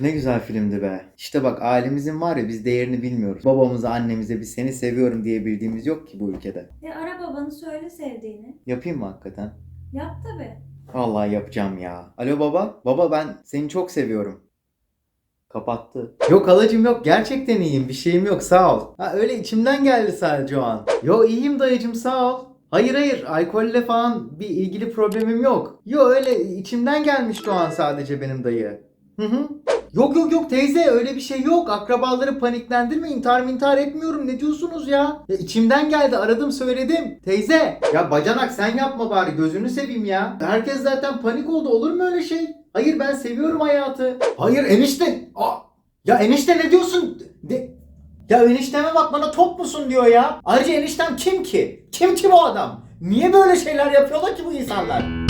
ne güzel filmdi be. İşte bak ailemizin var ya biz değerini bilmiyoruz. Babamıza annemize bir seni seviyorum diye bildiğimiz yok ki bu ülkede. E ara babanı söyle sevdiğini. Yapayım mı hakikaten? Yap tabi. Vallahi yapacağım ya. Alo baba. Baba ben seni çok seviyorum. Kapattı. Yok halacım yok. Gerçekten iyiyim. Bir şeyim yok. Sağ ol. Ha öyle içimden geldi sadece o an. Yo iyiyim dayıcım sağ ol. Hayır hayır alkolle falan bir ilgili problemim yok. Yo öyle içimden gelmişti o an sadece benim dayı. Hı hı. Yok yok yok teyze öyle bir şey yok. Akrabaları paniklendirme intihar intihar etmiyorum. Ne diyorsunuz ya? ya? içimden geldi aradım söyledim. Teyze. Ya bacanak sen yapma bari gözünü seveyim ya. Herkes zaten panik oldu olur mu öyle şey? Hayır ben seviyorum hayatı. Hayır enişte. Ya enişte ne diyorsun? De, ya enişteme bak bana top musun diyor ya. Ayrıca eniştem kim ki? Kim ki bu adam? Niye böyle şeyler yapıyorlar ki bu insanlar?